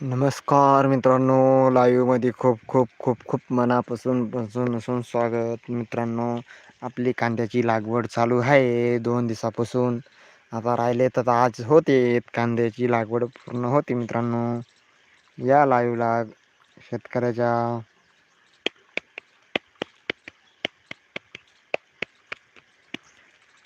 नमस्कार मित्रांनो लाईव्हमध्ये खूप खूप खूप खूप मनापासून पासून असून स्वागत मित्रांनो. आपली कांद्याची लागवड चालू आहे दोन दिवसापासून. आता राहिले तर आज होते कांद्याची लागवड पूर्ण होते मित्रांनो. या लाईव्हला शेतकऱ्याच्या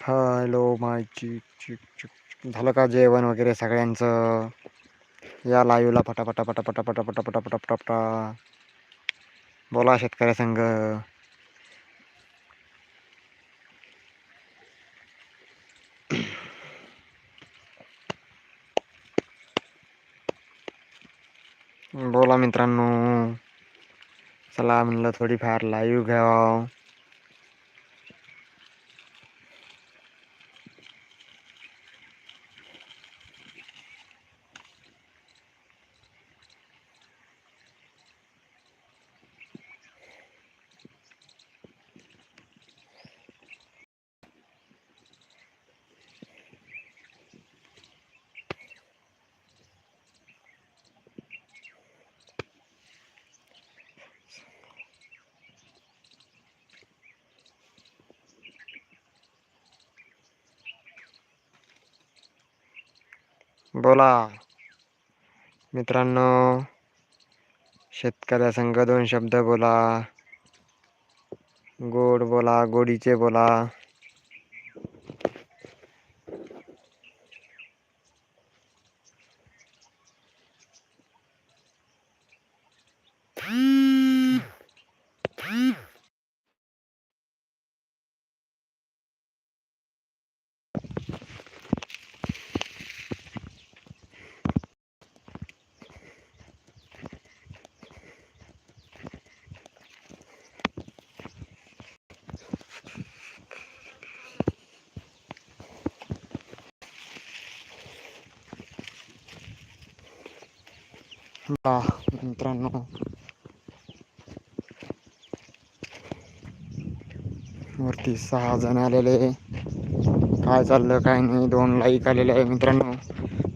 हॅलो माय चिक चिक चिक झालं का जेवण वगैरे सगळ्यांचं? या लाईव्हला फटाफटा पटापटा पटापटा फटाफटा फटाफटा बोला शेतकऱ्या संघ. बोला मित्रांनो. चला म्हणलं थोडीफार लाईव्ह घ्यावं. बोला. मित्रांनो शेतकऱ्यासंघ दोन शब्द बोला. गोड बोला गोडीचे बोला. मित्रांनो वरती सहा जण आलेले काय चाललं काय नाही दोन लाईक आलेले आहे मित्रांनो.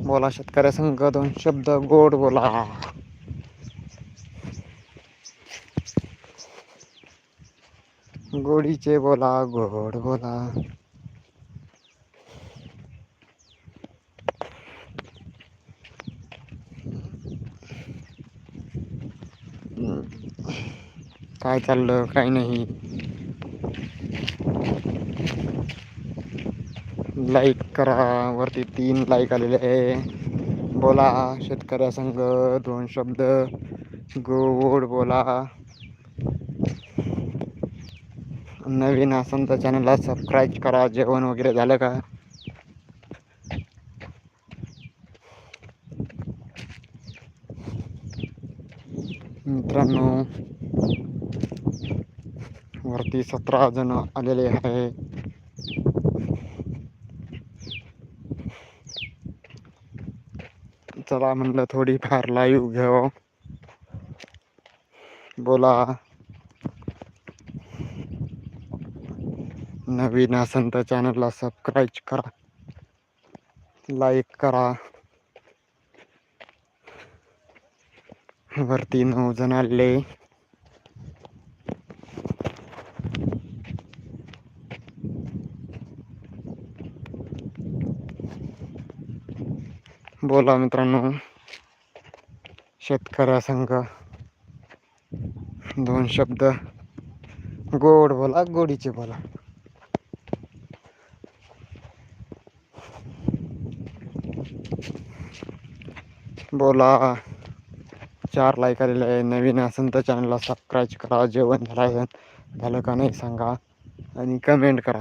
बोला शेतकऱ्या संघ दोन शब्द गोड बोला. गोडीचे बोला गोड बोला. काय चाललं काय नाही. लाईक करा वरती तीन लाईक आलेले आहे. बोला शेतकऱ्या संघ दोन शब्द. गोड बोला. नवीन असेल तर चॅनलला सबस्क्राईब करा जेवण वगैरे झालं का? मित्रांनो वरती सतरा जण आलेले आहे चला म्हणलं थोडीफार लाईव्ह घ्यावं बोला. नवीन असेल तर चॅनलला सबस्क्राईब करा. लाईक करा. वरती नऊ जण आले. बोला मित्रांनो. शेतकऱ्या संघ. दोन शब्द. गोड बोला गोडीचे बोला. बोला. चार लाईक आलेले आहे. नवीन असेल तर चॅनलला सबस्क्राईब करा. जेवण झालं झालं का नाही सांगा. आणि कमेंट करा.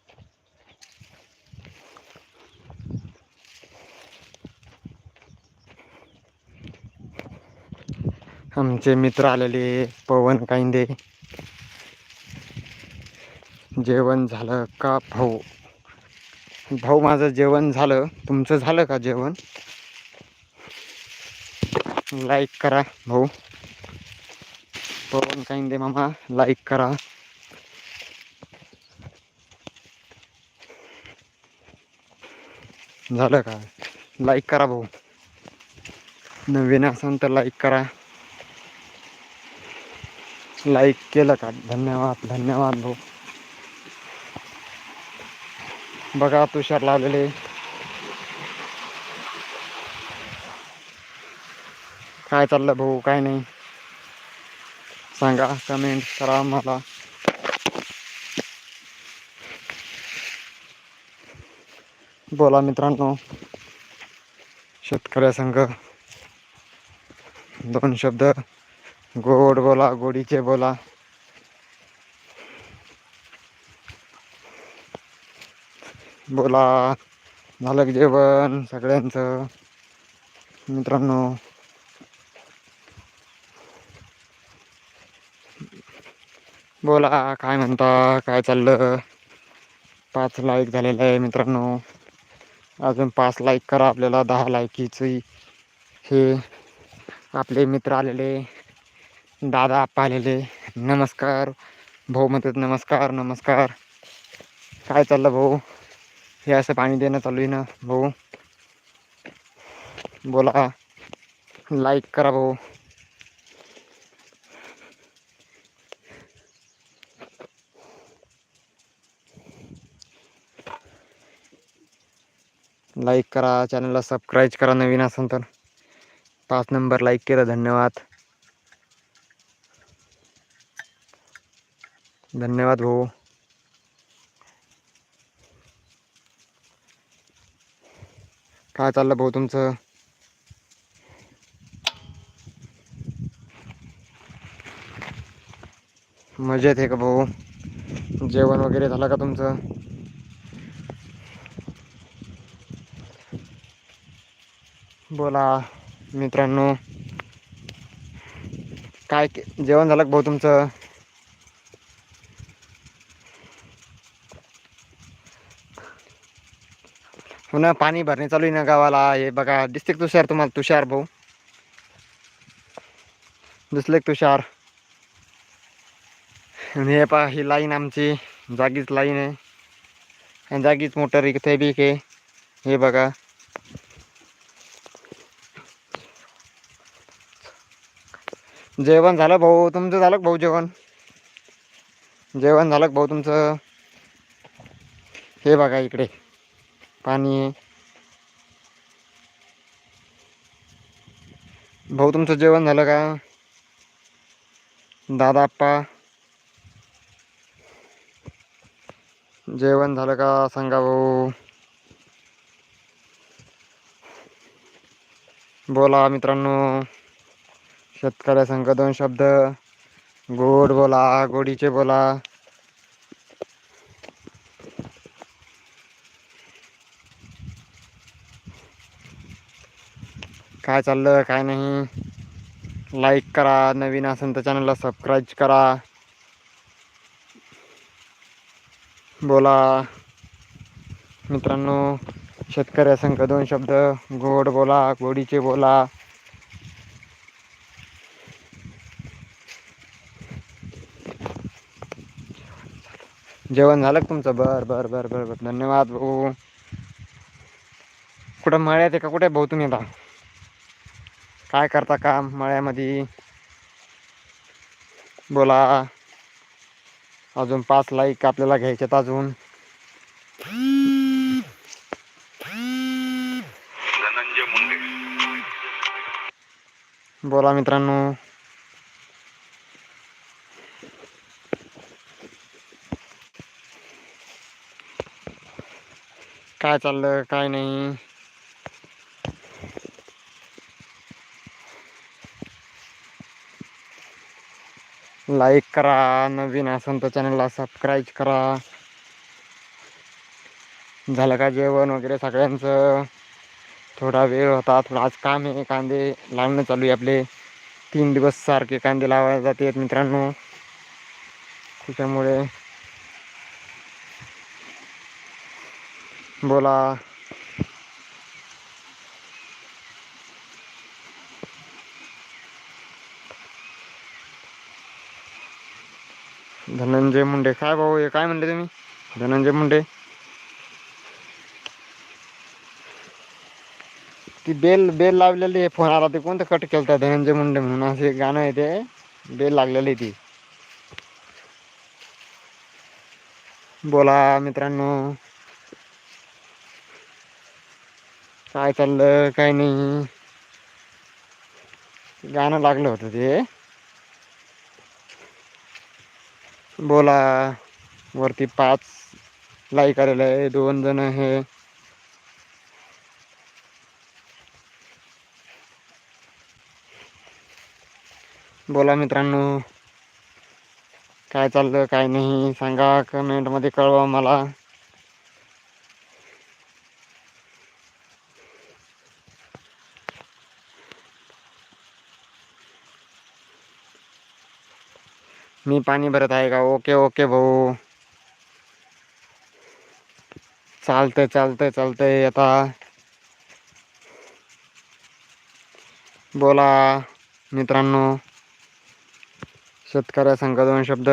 आमचे मित्र आलेले पवन कांदे जेवण झालं का भाऊ? भाऊ माझं जेवण झालं. तुमचं झालं का जेवण? लाईक करा भाऊ. पवन कांदे मामा लाईक करा. झालं का? लाईक करा भाऊ. नवीन असाल तर लाईक करा. लाईक केलं का? धन्यवाद धन्यवाद भाऊ. बघा तुषार लावलेले. काय चाललं भाऊ? काय नाही. सांगा कमेंट करा मला बोला मित्रांनो. शेतकऱ्या संघ. दोन शब्द. गोड बोला गोडीचे बोला. बोला. झालं जेवण सगळ्यांचं? मित्रांनो. बोला काय म्हणता? काय चाललं? पाच लाईक झालेलं आहे मित्रांनो. अजून पाच लाईक करा आपल्याला दहा लाईकीची हे आपले मित्र आलेले. दादा पालेले नमस्कार. भाऊ म्हणतात नमस्कार नमस्कार. काय चाललं भाऊ? हे असं पाणी देणं चालू आहे ना भाऊ? बोला. लाईक करा भाऊ. लाईक करा चॅनलला सबस्क्राईब करा नवीन असेल तर. पाच नंबर लाईक केलं धन्यवाद. धन्यवाद भाऊ. काय चाललं भाऊ तुमचं? मजेत आहे का भाऊ? जेवण वगैरे झालं का तुमचं? बोला मित्रांनो. काय के- जेवण झालं का भाऊ तुमचं? हो ना पाणी भरणे चालू आहे ना गावाला. हे बघा दिसते तुषार तुम्हाला? तुषार भाऊ. दिसले तुषार? आणि हे पहा ही लाईन आमची जागीच लाईन आहे. आणि जागीच मोटर इथे बी आहे. हे बघा. जेवण झालं भाऊ? तुमचं झालं का भाऊ जेवण? जेवण झालं का भाऊ तुमचं? हे बघा इकडे. पाणी. आहे भाऊ तुमचं जेवण झालं का? दादा आप्पा. जेवण झालं का? सांगा भाऊ. बोला मित्रांनो. शेतकऱ्या संघ दोन शब्द. गोड बोला गोडीचे बोला. काय चाललं काय नाही. लाईक करा नवीन असेल तर चॅनलला सबस्क्राईब करा. बोला. मित्रांनो शेतकऱ्यासंग दोन शब्द. गोड बोला गोडीचे बोला. जेवण झालं तुमचं? बर बर बर बर बर. धन्यवाद भाऊ. कुठं मळ्यात आहे का? कुठे भाऊ तुम्ही आता? काय करता काम मळ्यामध्ये? बोला. अजून पाच लाईक आपल्याला घ्यायच्यात अजून. बोला मित्रांनो. काय चाललं काय नाही? लाईक करा नवीन असेल तर चॅनलला सबस्क्राईब करा. झालं का जेवण वगैरे सगळ्यांचं? थोडा वेळ होता थोडा आज काम आहे कांदे लावणं चालू आहे आपले. तीन दिवस सारखे कांदे लावायला जाते मित्रांनो. त्याच्यामुळे बोला. धनंजय मुंडे. काय भाऊ हे काय म्हणले तुम्ही? धनंजय मुंडे. ती बेल बेल लावलेली आहे फोन आला ते कोणतं कट केलं धनंजय मुंडे म्हणून? असे गाणं आहे ते. बेल लागलेली आहे ती. बोला मित्रांनो. काय चाललं काय नाही. गाणं लागलं होतं ते. बोला. वरती पाच लाईक आलेलं आहे. दोन जण हे बोला मित्रांनो. काय चाललं काय नाही? सांगा कमेंटमध्ये कळवा मला. मी पाणी भरत आहे का? ओके ओके भाऊ. चालतंय चालतंय चालतंय आता. बोला मित्रांनो. शेतकऱ्या संघ दोन शब्द.